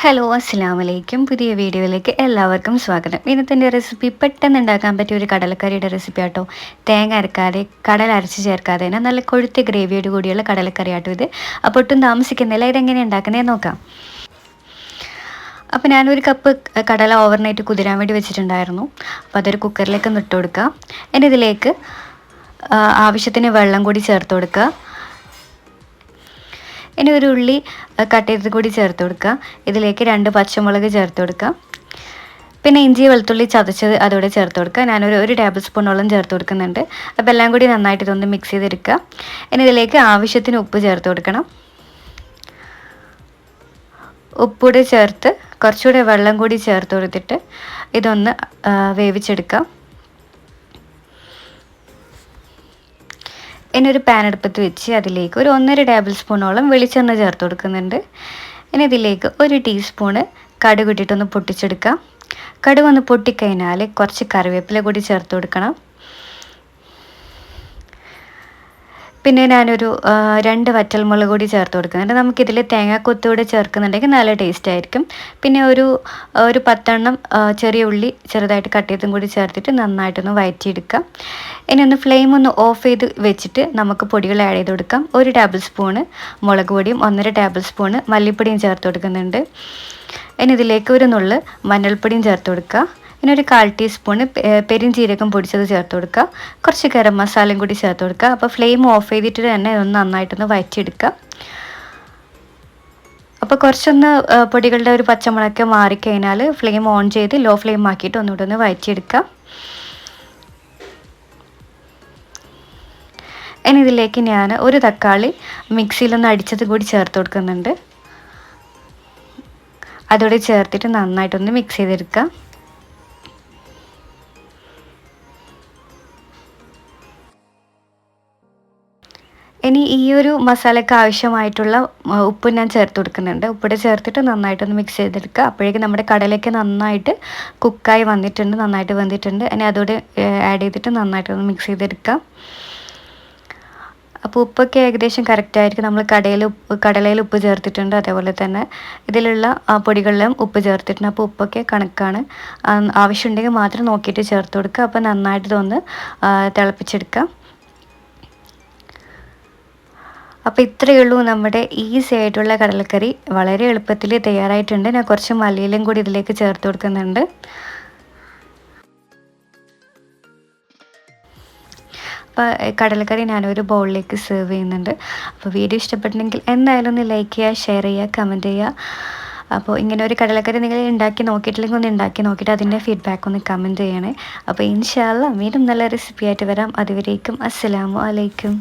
Hello അസ്സാം വലൈക്കും പുതിയ വീഡിയോയിലേക്ക് എല്ലാവർക്കും സ്വാഗതം. ഇന്നത്തെ റെസിപ്പി പെട്ടെന്ന് ഉണ്ടാക്കാൻ പറ്റിയ ഒരു കടലക്കറിയുടെ റെസിപ്പി ആട്ടോ. തേങ്ങ അരക്കാതെ കടൽ അരച്ച് ചേർക്കാതെ തന്നെ നല്ല കൊഴുത്ത ഗ്രേവിയോട് കൂടിയുള്ള കടലക്കറി ആട്ടോ ഇത്. അപ്പോൾ ഒട്ടും താമസിക്കുന്നില്ല. ഇതെങ്ങനെ ഉണ്ടാക്കുന്നത് നോക്കാം. അപ്പോൾ ഞാനൊരു കപ്പ് കടല ഓവർനൈറ്റ് കുതിരാൻ വേണ്ടി വെച്ചിട്ടുണ്ടായിരുന്നു. അപ്പോൾ അതൊരു കുക്കറിലേക്ക് നിട്ട് കൊടുക്കുക ഇനി ഇതിലേക്ക് ആവശ്യത്തിന് വെള്ളം കൂടി ചേർത്ത് കൊടുക്കുക. ഇനി ഒരു ഉള്ളി കട്ട് ചെയ്തത് കൂടി ചേർത്ത് കൊടുക്കുക. ഇതിലേക്ക് രണ്ട് പച്ചമുളക് ചേർത്ത് കൊടുക്കുക. പിന്നെ ഇഞ്ചി വെളുത്തുള്ളി ചതച്ചത് അതോടെ ചേർത്ത് കൊടുക്കുക. ഞാനൊരു ഒരു ടേബിൾ സ്പൂണോളം ചേർത്ത് കൊടുക്കുന്നുണ്ട്. അപ്പോൾ എല്ലാം കൂടി നന്നായിട്ട് ഇതൊന്ന് മിക്സ് ചെയ്തെടുക്കുക. ഇനി ഇതിലേക്ക് ആവശ്യത്തിന് ഉപ്പ് ചേർത്ത് കൊടുക്കണം. ഉപ്പൂടെ ചേർത്ത് കുറച്ചുകൂടെ വെള്ളം കൂടി ചേർത്ത് കൊടുത്തിട്ട് ഇതൊന്ന് വേവിച്ചെടുക്കാം ഇനി ഒരു പാൻ അടുപ്പത്ത് വെച്ച് അതിലേക്ക് ഒരു ഒന്നര ടേബിൾ സ്പൂണോളം വെളിച്ചെണ്ണ ചേർത്ത് കൊടുക്കുന്നുണ്ട്. ഇനി ഇതിലേക്ക് ഒരു ടീസ്പൂണ് കടുക് ഇട്ടിട്ടൊന്ന് പൊട്ടിച്ചെടുക്കാം. കടുക് ഒന്ന് പൊട്ടിക്കഴിഞ്ഞാൽ കുറച്ച് കറിവേപ്പില കൂടി ചേർത്ത് കൊടുക്കണം. പിന്നെ ഞാനൊരു രണ്ട് വറ്റൽമുളക് കൂടി ചേർത്ത് കൊടുക്കുന്നുണ്ട് നമുക്കിതിൽ തേങ്ങാക്കൊത്തുകൂടെ ചേർക്കുന്നുണ്ടെങ്കിൽ നല്ല ടേസ്റ്റ് ആയിരിക്കും. പിന്നെ ഒരു ഒരു പത്തെണ്ണം ചെറിയ ഉള്ളി ചെറുതായിട്ട് കട്ട് ചെയ്തും കൂടി ചേർത്തിട്ട് നന്നായിട്ടൊന്ന് വയറ്റിയെടുക്കാം. ഇനി ഒന്ന് ഫ്ലെയിം ഒന്ന് ഓഫ് ചെയ്ത് വെച്ചിട്ട് നമുക്ക് പൊടികൾ ആഡ് ചെയ്ത് കൊടുക്കാം. ഒരു ടേബിൾ സ്പൂണ് മുളക് പൊടിയും ഒന്നര ടേബിൾ സ്പൂണ് മല്ലിപ്പൊടിയും ചേർത്ത് കൊടുക്കുന്നുണ്ട്. ഇനി ഇതിലേക്ക് ഒരു നുള്ള് മഞ്ഞൾപ്പൊടിയും ചേർത്ത് കൊടുക്കുക പിന്നെ ഒരു കാൽ ടീസ്പൂണ് ജീരകം പൊടിച്ചത് ചേർത്ത് കൊടുക്കുക. കുറച്ച് ഗരം മസാലയും കൂടി ചേർത്ത് കൊടുക്കുക. അപ്പോൾ ഫ്ലെയിം ഓഫ് ചെയ്തിട്ട് തന്നെ ഒന്ന് നന്നായിട്ടൊന്ന് വയറ്റിയെടുക്കുക അപ്പോൾ കുറച്ചൊന്ന് പൊടികളുടെ ഒരു പച്ചമുളക് മാറിക്കഴിഞ്ഞാൽ ഫ്ലെയിം ഓൺ ചെയ്ത് ലോ ഫ്ലെയിം ആക്കിയിട്ട് ഒന്നുകൂടെ ഒന്ന് വയറ്റിയെടുക്കുക ഇനി ഇതിലേക്ക് ഞാൻ ഒരു തക്കാളി മിക്സിയിലൊന്ന് അടിച്ചത് കൂടി ചേർത്ത് കൊടുക്കുന്നുണ്ട്. അതോടെ ചേർത്തിട്ട് നന്നായിട്ടൊന്ന് മിക്സ് ചെയ്തെടുക്കുക. ഇനി ഈ ഒരു മസാലയ്ക്ക് ആവശ്യമായിട്ടുള്ള ഉപ്പ് ഞാൻ ചേർത്ത് കൊടുക്കുന്നുണ്ട്. ഉപ്പിടെ ചേർത്തിട്ട് നന്നായിട്ടൊന്ന് മിക്സ് ചെയ്തെടുക്കുക. അപ്പോഴേക്കും നമ്മുടെ കടലയ്ക്ക് നന്നായിട്ട് കുക്കായി വന്നിട്ടുണ്ട് നന്നായിട്ട് വന്നിട്ടുണ്ട് ഇനി അതോടെ ആഡ് ചെയ്തിട്ട് നന്നായിട്ടൊന്ന് മിക്സ് ചെയ്തെടുക്കുക. അപ്പോൾ ഉപ്പൊക്കെ ഏകദേശം കറക്റ്റ് ആയിരിക്കും. നമ്മൾ കടയിൽ ഉപ്പ് കടലയിൽ ഉപ്പ് ചേർത്തിട്ടുണ്ട് അതേപോലെ തന്നെ ഇതിലുള്ള പൊടികളിലും ഉപ്പ് ചേർത്തിട്ടുണ്ട്. അപ്പോൾ ഉപ്പൊക്കെ കണക്കാണ്. ആവശ്യമുണ്ടെങ്കിൽ മാത്രം നോക്കിയിട്ട് ചേർത്ത് കൊടുക്കുക. അപ്പോൾ നന്നായിട്ട് ഇതൊന്ന് തിളപ്പിച്ചെടുക്കാം അപ്പോൾ ഇത്രയേ ഉള്ളൂ നമ്മുടെ ഈസി ആയിട്ടുള്ള കടലക്കറി. വളരെ എളുപ്പത്തിൽ തയ്യാറായിട്ടുണ്ട്. ഞാൻ കുറച്ച് മല്ലിയിലും കൂടി ഇതിലേക്ക് ചേർത്ത് കൊടുക്കുന്നുണ്ട്. അപ്പോൾ കടലക്കറി ഞാനൊരു ബൗളിലേക്ക് സെർവ് ചെയ്യുന്നുണ്ട്. അപ്പോൾ വീഡിയോ ഇഷ്ടപ്പെട്ടെങ്കിൽ എന്തായാലും ഒന്ന് ലൈക്ക് ചെയ്യുക ഷെയർ ചെയ്യുക കമന്റ് ചെയ്യുക. അപ്പോൾ ഇങ്ങനെ ഒരു കടലക്കറി നിങ്ങൾ ഉണ്ടാക്കി നോക്കിയിട്ടില്ലെങ്കിൽ ഒന്ന് ഉണ്ടാക്കി നോക്കിയിട്ട് അതിന്റെ ഫീഡ്ബാക്ക് ഒന്ന് കമന്റ് ചെയ്യണേ. അപ്പോൾ ഇൻഷാല്ല വീണ്ടും നല്ല റെസിപ്പി ആയിട്ട് വരാം. അതുവരേക്കും അസ്സലാമു അലൈക്കും.